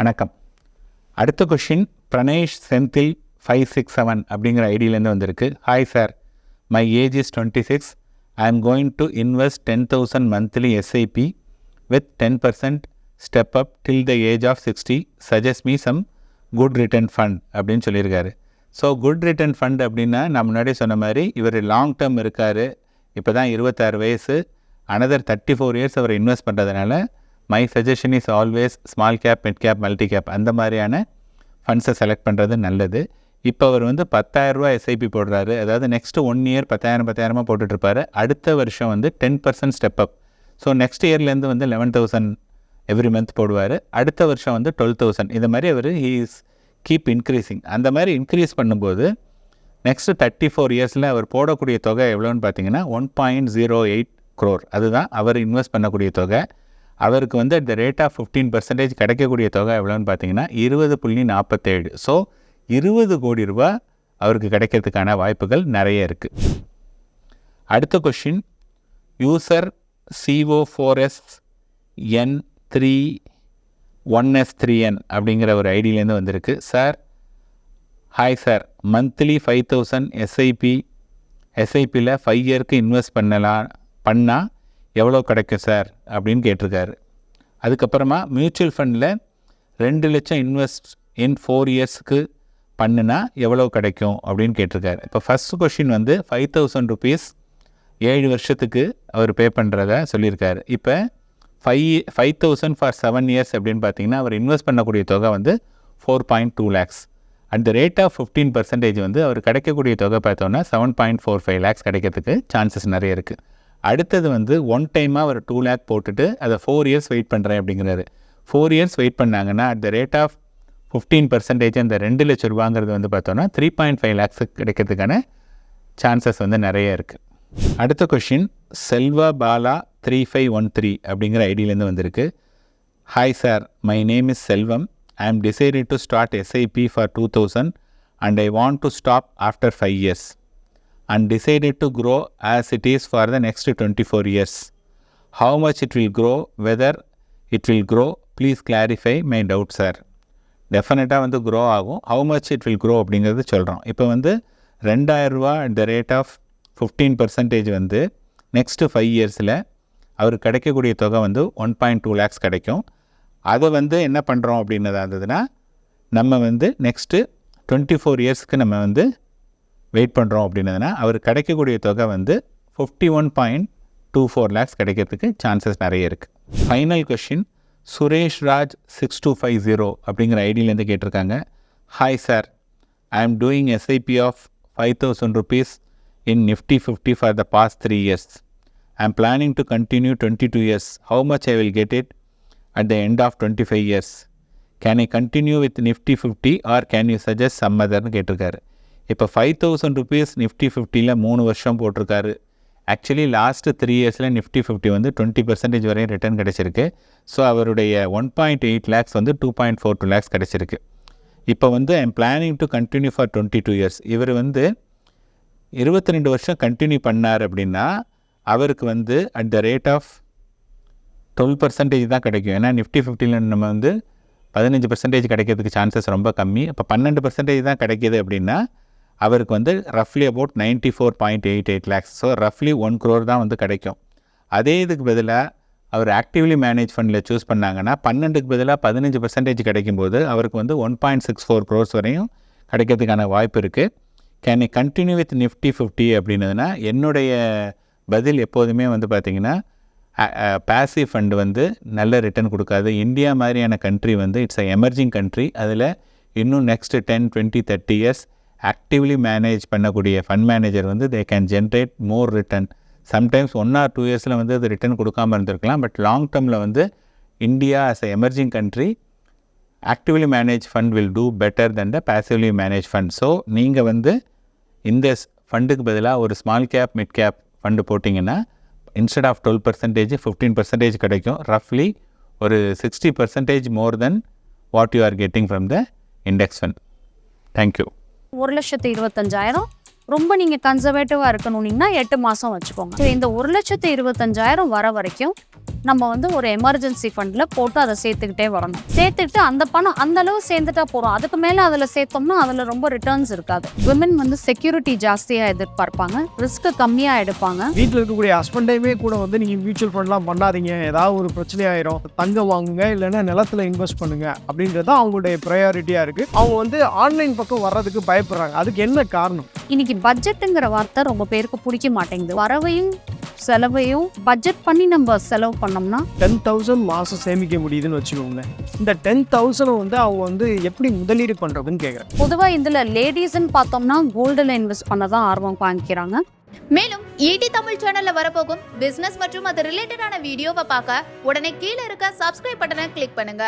வணக்கம். அடுத்த question Pranesh Senthil five six seven அப்படிங்கிற ஐடியிலேருந்து வந்திருக்கு. Hi sir my age is twenty six I am going to invest ten thousand monthly SIP with ten percent step up till the age of sixty suggest me some good return fund அப்படின்னு சொல்லியிருக்காரு. So good return fund அப்படின்னா நான் முன்னாடி சொன்ன மாதிரி இவர் long term இருக்கார். இப்போ தான் இருபத்தாறு வயசு. அனதர் தேர்ட்டி ஃபோர் இயர்ஸ் அவர் இன்வெஸ்ட் பண்ணுறதுனால my suggestion is always small cap mid cap multi cap அந்த மாதிரியான ஃபண்ட்ஸை செலக்ட் பண்ணுறது நல்லது. இப்போ அவர் வந்து பத்தாயிரரூபா எஸ்ஐபி போடுறாரு. அதாவது நெக்ஸ்ட்டு ஒன் இயர் பத்தாயிரம் பத்தாயிரமாக போட்டுட்ருப்பாரு. அடுத்த வருஷம் வந்து ten percent step up so next இயர்லேருந்து வந்து லெவன் தௌசண்ட் எவ்ரி மந்த் போடுவார். அடுத்த வருஷம் வந்து டுவெல் தௌசண்ட் இந்த மாதிரி அவர் ஹீ இஸ் கீப் இன்க்ரீஸிங் அந்த மாதிரி இன்க்ரீஸ் பண்ணும்போது நெக்ஸ்ட்டு தேர்ட்டி ஃபோர் இயர்ஸில் அவர் போடக்கூடிய தொகை எவ்வளோன்னு பார்த்தீங்கன்னா one point zero eight crore அதுதான் அவர் இன்வெஸ்ட் பண்ணக்கூடிய தொகை. அவருக்கு வந்து at the rate of fifteen percentage கிடைக்கக்கூடிய தொகை எவ்வளோன்னு பார்த்தீங்கன்னா இருபது புள்ளி நாற்பத்தேழு. ஸோ இருபது கோடி ரூபா அவருக்கு கிடைக்கிறதுக்கான வாய்ப்புகள் நிறைய இருக்குது அடுத்த question user CO four S N three one S three N அப்படிங்கிற ஒரு ஐடியிலேருந்து வந்திருக்கு. Sir hi sir monthly five thousand SIP எஸ்ஐபியில் five இயருக்கு இன்வெஸ்ட் பண்ணலாம் பண்ணால் எவ்வளோ கிடைக்கும் சார் அப்படின்னு கேட்டிருக்காரு. அதுக்கப்புறமா மியூச்சுவல் ஃபண்டில் ரெண்டு லட்சம் இன்வெஸ்ட் இன் ஃபோர் இயர்ஸ்க்கு பண்ணுனா எவ்வளோ கிடைக்கும் அப்படின்னு கேட்டிருக்காரு. இப்போ ஃபஸ்ட் கொஷின் வந்து ஃபைவ் தௌசண்ட் ருபீஸ் ஏழு வருஷத்துக்கு அவர் பே பண்ணுறத சொல்லியிருக்காரு. இப்போ five five thousand for seven years அப்படின்னு பார்த்தீங்கன்னா அவர் இன்வெஸ்ட் பண்ணக்கூடிய தொகை வந்து four point two lakhs at the rate of fifteen percentage வந்து அவர் கிடைக்கக்கூடிய தொகை பார்த்தோன்னா seven point four five lakhs கிடைக்கிறதுக்கு சான்சஸ் நிறைய இருக்குது அடுத்தது வந்து ஒன் டைமாக அவர் டூ லேக் போட்டுட்டு அதை ஃபோர் இயர்ஸ் வெயிட் பண்ணுறேன் அப்படிங்கிறாரு. ஃபோர் இயர்ஸ் வெயிட் பண்ணாங்கன்னா at the rate of fifteen percentage அந்த ரெண்டு லட்ச ரூபாங்கிறது வந்து பார்த்தோன்னா த்ரீ பாயிண்ட் ஃபைவ் லேக்ஸுக்கு கிடைக்கிறதுக்கான சான்சஸ் வந்து நிறைய இருக்குது அடுத்த question Selva Bala three five one three அப்படிங்கிற ஐடியிலேருந்து வந்திருக்கு. Hi sir my name is Selvam. I am decided to start SIP for two thousand and I want to stop after five years and decided to grow as it is for the next 24 years. How much it will grow, whether it will grow, please clarify my doubt sir டெஃபினட்டாக வந்து grow ஆகும். How much it will grow அப்படிங்கிறது சொல்கிறோம் இப்போ வந்து ரெண்டாயிரரூவா at the rate of fifteen percentage வந்து next five இயர்ஸில் அவருக்கு கிடைக்கக்கூடிய தொகை வந்து ஒன் பாயிண்ட் டூ லேக்ஸ் கிடைக்கும். அதை வந்து என்ன பண்ணுறோம் அப்படின்னதாக இருந்ததுன்னா நம்ம வந்து நெக்ஸ்ட்டு டுவெண்ட்டி ஃபோர் இயர்ஸ்க்கு நம்ம வந்து வெயிட் பண்ணுறோம் அப்படின்னதுனா அவர் கிடைக்கக்கூடிய தொகை வந்து fifty one point two four lakhs கிடைக்கிறதுக்கு சான்சஸ் நிறைய இருக்குது final question Suresh Raj six two five zero அப்படிங்கிற ஐடியிலேருந்து கேட்டிருக்காங்க. Hi sir I am doing SIP of five thousand rupees in Nifty fifty for the past three years I am planning to continue twenty two years how much I will get it at the end of twenty five years can I continue with Nifty fifty or can you suggest some அதர்னு கேட்டிருக்காரு. இப்போ five thousand rupees Nifty ஃபிஃப்டியில் மூணு வருஷம் போட்டிருக்காரு. Actually last three இயர்ஸில் Nifty fifty வந்து twenty percentage வரையும் return கிடச்சிருக்கு. ஸோ அவருடைய ஒன் பாயிண்ட் எயிட் லேக்ஸ் வந்து two point four two lakhs கிடச்சிருக்கு. இப்போ வந்து I'm planning to continue for twenty two years இவர் வந்து இருபத்தி ரெண்டு வருஷம் கண்டினியூ பண்ணார் அப்படின்னா அவருக்கு வந்து at the rate of twelve percentage தான் கிடைக்கும். ஏன்னா நிஃப்டி ஃபிஃப்டியில் நம்ம வந்து பதினஞ்சு பர்சன்டேஜ் கிடைக்கிறதுக்கு சான்சஸ் ரொம்ப கம்மி. இப்போ பன்னெண்டு பர்சன்டேஜ் தான் கிடைக்கிது அப்படின்னா அவருக்கு வந்து ரஃப்லி about ninety four point eight eight lakhs so ரஃப்லி one crore தான் வந்து கிடைக்கும். அதே இதுக்கு பதிலாக அவர் ஆக்டிவ்லி மேனேஜ் ஃபண்டில் சூஸ் பண்ணாங்கன்னா பன்னெண்டுக்கு பதிலாக பதினஞ்சு பர்சன்டேஜ் கிடைக்கும்போது அவருக்கு வந்து one point six four crores வரையும் கிடைக்கிறதுக்கான வாய்ப்பு இருக்குது can I continue with Nifty fifty அப்படின்னதுன்னா என்னுடைய பதில் எப்போதுமே வந்து பார்த்திங்கன்னா பேசிவ் ஃபண்டு வந்து நல்ல ரிட்டர்ன் கொடுக்காது. இந்தியா மாதிரியான கண்ட்ரி வந்து இட்ஸ் அ எமர்ஜிங் கண்ட்ரி அதில் இன்னும் next ten twenty thirty years actively manage பண்ணக்கூடிய ஃபண்ட் மேனேஜர் வந்து they can generate more return sometimes one or two இயர்ஸில் வந்து அது ரிட்டர்ன் கொடுக்காம இருந்திருக்கலாம் பட் லாங் டேர்மில் வந்து India as a emerging country actively manage fund will do better then the passively manage fund so நீங்கள் வந்து இந்த ஃபண்டுக்கு பதிலாக ஒரு small cap mid cap fund போட்டிங்கன்னா instead of twelve percentage fifteen percentage கிடைக்கும். ரஃப்லி ஒரு sixty percentage more then what you are getting from the index fund thank you ஒரு லட்சத்து இருபத்தஞ்சாயிரம். ரொம்ப நீங்கள் கன்சர்வேட்டிவாக இருக்கணும்னீங்கன்னா எட்டு மாதம் வச்சுக்கோங்க. ஸோ இந்த ஒரு லட்சத்து இருபத்தஞ்சாயிரம் வர வரைக்கும் நம்ம வந்து ஒரு எமர்ஜென்சி ஃபண்ட்ல போட்டு அதை சேர்த்துக்கிட்டே வரணும். சேர்த்துட்டு அந்த பணம் அந்த அளவு சேர்ந்துட்டா போறோம் அதுக்கு மேல அதுல சேர்த்தோம்னா அதுல ரொம்ப ரிட்டர்ன்ஸ் இருக்காது. விமன் வந்து செக்யூரிட்டி ஜாஸ்தியா எதிர்பார்ப்பாங்க. ரிஸ்க் கம்மியா எடுப்பாங்க. வீட்டில் இருக்கக்கூடிய ஹஸ்பண்டையுமே கூட வந்து நீங்கள் மியூச்சுவல் ஃபண்ட்லாம் பண்ணாதீங்க. ஏதாவது ஒரு பிரச்சனை ஆயிரும். தங்கம் வாங்குங்க இல்லைன்னா நிலத்துல இன்வெஸ்ட் பண்ணுங்க அப்படின்றது அவங்களுடைய ப்ரையாரிட்டியாக இருக்குது அவங்க வந்து ஆன்லைன் பக்கம் வர்றதுக்கு பயப்படுறாங்க. அதுக்கு என்ன காரணம்? இன்னைக்கு பட்ஜெட்டுங்கிற வார்த்தை ரொம்ப பேருக்கு பிடிக்க மாட்டேங்குது. வரவையும் செலவையும் பட்ஜெட் பண்ணி நம்ம செலவு பண்ணோம்னா டென் தௌசண்ட் மாதம் சேமிக்க முடியுதுன்னு வச்சுக்கோங்க இந்த டென் தௌசண்ட் வந்து அவங்க வந்து எப்படி முதலீடு பண்ணுறதுன்னு கேட்குறேன் பொதுவா இதுல லேடிஸ்ன்னு பார்த்தோம்னா கோல்டுல இன்வெஸ்ட் பண்ண தான் ஆர்வம் காமிக்கிறாங்க. மேலும் ஈடி தமிழ் சேனல்ல வரப்போகும் பிசினஸ் மற்றும் அது ரிலேட்டடான வீடியோவை பார்க்க உடனே கீழே இருக்க சப்ஸ்கிரைப் பட்டனை கிளிக் பண்ணுங்க.